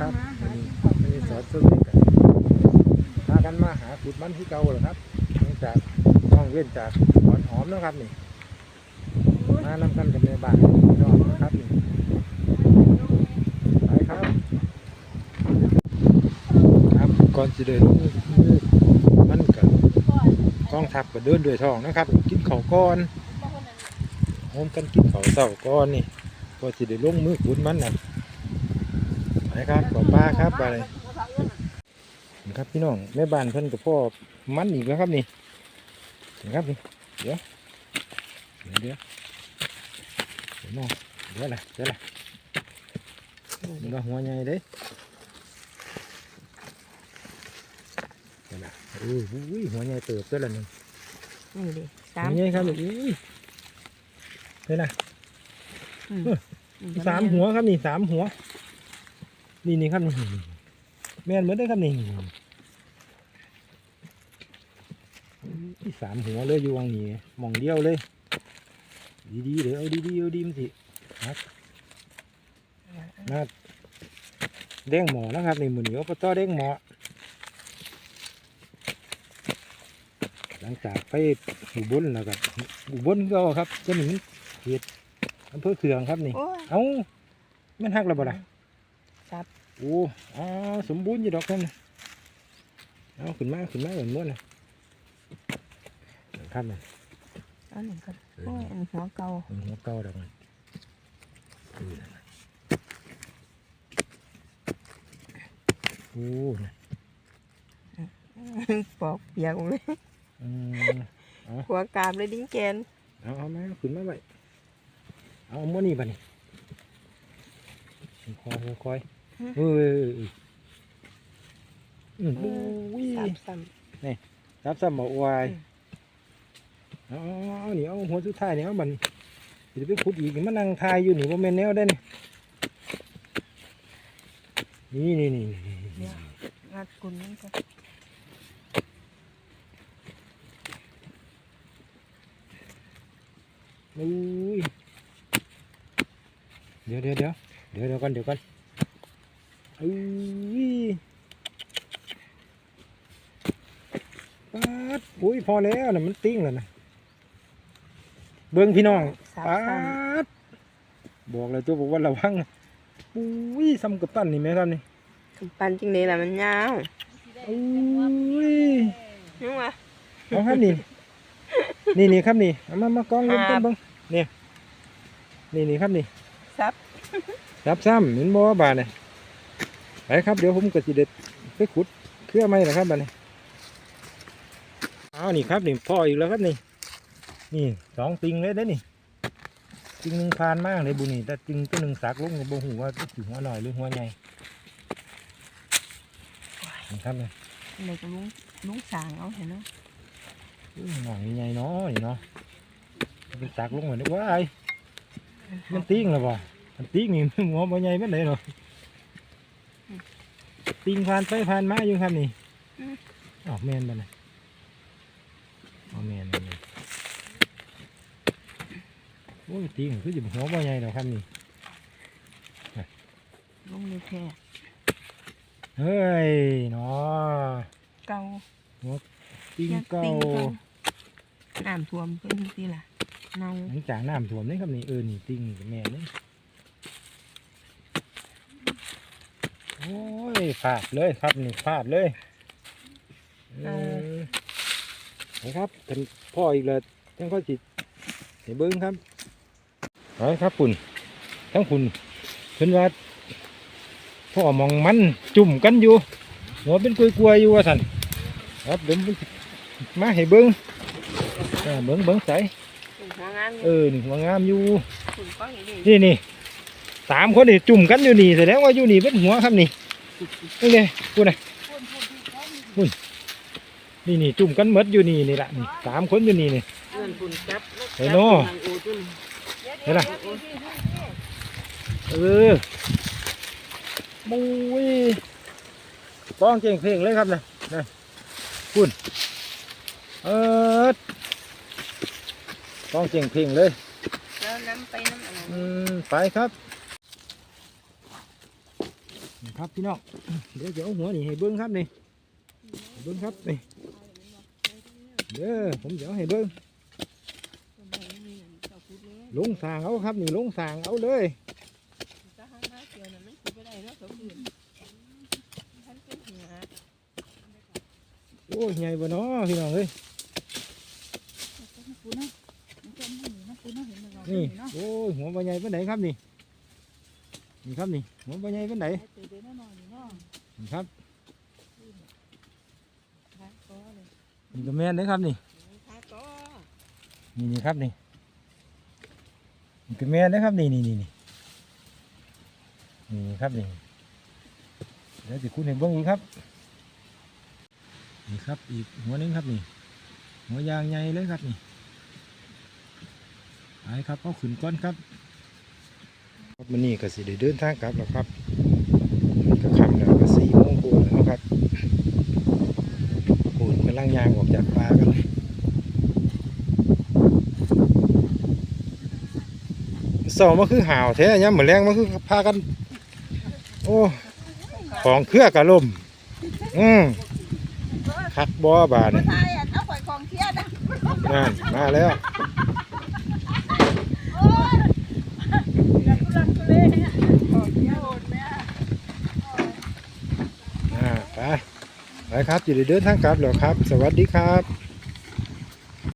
ครับวันนี้วันนี้สอนซึ่งเด็กันพากันมาหาขุดมันที่เก่าเหรอครับหลังจากต้องเว้นจากหอนหอมนะครับนี่มานำกันกับในบ้านนองนะครับนี่ไปครับครับก่อนจะเดินลงมือมันกับกองทัพก็เดินด้วยท้องนะครับ กินข้าวก้อนโฮมกันกินข้าวเช้าก้อนนี่ก็จะได้ลงมือขุดมันนะ ไปครับขอป้าครับไปเลยนี่ครับพี่น้องแม่บ้านเพิ่นกับพ่อมันอีกแล้วครับนี่นะครับนี่เดี๋ยวเดี๋ยวเดี๋ยวเดี๋ยวน้องเดี๋ยวอะไรเดี๋ยวอะไรมันก็หัวใหญ่เด้เห็นไหมโอ้โหหัวใหญ่เติบด้วยล่ะนี่นี่ดิหัสามวใหญ่ครับลูกอุ้ยเห็นไหมอืมสามหัวครับนี่สามหัว นี่นี่ครับนี่แม่นเหมือนได้อครับนี่นี่สามหัวเลยอยู่วังนี้หมองเดียวเลย ดีๆเดี๋ยวเอาดีๆเอาดีมันสิครับมาเด้งหมอนะครับนี่มือเหนียวปตอเด้งหมอหลังจากไปอุบลแล้วก็อุบลก็ครับจะหนีเขตอำเภอเขืองครับนี่โอ้ยเอ้าแม่นฮักแล้วบ่ล่ะครับ โอ้อ๋อสมบูรณ์อยู่ดอกนั่นน่ะเอาขึ้นมาขึ้นมาเหมือนม้วนนะครับนี่อันนี้ก็โอ้ยอันหัวเก่ามันหัวเก่าดอกนั่นอือโอ้นะปอกเปียกเลยอืมหัวกราบเลยดิ้งแกนเอาเอามาขึ้นมาไว้เอาม้วนนี่บ่นี่คอยคอย เฮ้ยอืมอุ้ยสามซ้รับสมอวายเอาเอาเอานี่เอาหัวสุดท้ายนี่เอาบัดนจะไปขุดอีกนี่มันนั่งทายอยู่นี่ว่าแม่นแนวได้นี่นี่นี่นี่นี่ำเนี่ยงัดกุนนี่ก็อุ้ยเดี๋ยวเดี๋ยวเดี๋ยวเดี๋ยวเดี๋ยวกันเดี๋ยวกัน อุ้ยปัดอุ้ยพอแล้วนะมันติ้งแล้วนะเบิ้งพี่น้องสามปัซ้ดบอกเลยตัวบอกว่าระวังอุ้ยซ้ำกับปั้นนี่ไหมครับนี่ำปันจริงนี่แหละมันยาวอุ้ยนึกว่าเอาครับนี่นี่นี่ครับนี่เอามามากองเล่นครัต้นบเบังเนี่ยนี่นี่ครับนี่ซับรับซ้ำเห็นบ่ว่าบาดเนี่ย ไปครับเดี๋ยวผมก็สิเด็ดไปขุดเครือไม้นะครับบาดเนี่ยเอานี่ครับนี่พ่ออีกแล้วครับนี่ นี่สองติงเลยเด้อนี่ติงหนึ่งพานมากเลยบุนี่แต่ติงตัวหนึ่งสักลงกับโบหูว่าสิหัวหน่อยหรือหัวใหญ่นี่ครับเนี่ยอะไรก็ลุงลุงสางเอาเห็นเนาะอุ้ยหน่อยใหญ่เนาะนี่เนาะเป็นสักลงเหมือนนึกว่าไอ้มันติ้งหรอบ่มันติ้งนี่หัวบ่ใหญ่เป็นไหนหรอ ติงผ่านไปผ่านมาอยู่ครับนี่อ๋อแมนบ่เนี่ยอ๋อแมนแม่นโอ้ยติ้งคือจะหัวบ่ใหญ่หรอกครับนี่ลุงนี่แท้เฮ้ยเนาะเก่าติ้งอยากเก่าติ้งเก่าน้ำท่วมเพิ่นสิล่ะเน่าหลังจากน้ำท่วมนี่ครับนี่เออนี่ติ้งนี่ก็แม่น โอ้ยพลาดเลยครับนี่พลาดเลยเออนะครับเป็นพ่ออีกแล้วทั้งพ่อจิตเห็นเบิ้งครับไปครับปุ่นทั้งปุ่นเพิ่นว่าพ่อมองมันจุ่มกันอยู่หัวเป็นกลวยๆอยู่ว่าสันครับเดี๋ยวผมมาให้เบิ้งเออเบิ้งเบิ้งใสหัวงามเออนี่หัวงามอยู่ คุณก็เห็นดินี่นี่ สามคนนี่จุ่มกันอยู่นี่แสดงว่าอยู่นี่เป็นหัวครับนี่นี่เลยพูดนะพูดนี่นี่จุ่มกันหมดอยู่นี่นี่ละนี่สามคนอยู่นี่นี่เพื่อนคุณจับเห็นเนาะจับอูจุนเห็นละเออมุ้ยป้องเก่งเพลงเลยครับนะนะพูดเออป้องเก่งเพลงเลยแล้วน้ำไปน้ำอะไรอืมไปครับนี่ ครับพี่น้องเดี๋ยวจะเอาหัวนี่ให้เบิ้งครับนี่เบิ้งครับนี่เด้อผมจะเอาให้เบิ้งลงสางเอาครับนี่ลงสางเอาเลยถ้าหายวะมันสิบ่ได้เนาะสมบูรณ์ท่านเป็นหัวโอ้ยใหญ่บ่เนาะพี่น้องเอ้ยนี่โอ้ยหัวบ่ใหญ่ปานไหนครับนี่ นี่ครับนี่หัวบ่ใหญ่ปานไหนเดี๋ยวเดี๋ยวน้อยๆนี่เนาะนี่ครับขึ้นี่ก็แม่นเด้อครับนี่นี่นี่ครับนี่นี่ก็แม่นเด้อครับนี่นี่นี่นี่นี่ครับนี่เดี๋ยวจะคุณให้เบิ้งอีกครับนี่ครับอีกหัวนึงครับนี่หัวยางใหญ่เลยครับนี่ไปครับเอาขึ้นก้อนครับ ครับมันนี่ก็สิได้เดินทางกลับแล้วครับมันก็ค่ำแล้วก็สี่โมงกว่าแล้วครับปูนกำลังยางออกจากป่ากันเลยเสามาคือห่าวแท้ยังเหมือนแรงมาคือพากัน โอ้ ของเครือกระลมอืมคักบ่บาดนี่ใช่อะเอาปล่อยของเทียนะนั่นมาแล้ว โอ้ยอย่าทุลักทุเลเนี่ยของเทียโหดแม่ ครับอยู่ในเดินทางกลับหรอครับ สวัสดีครับ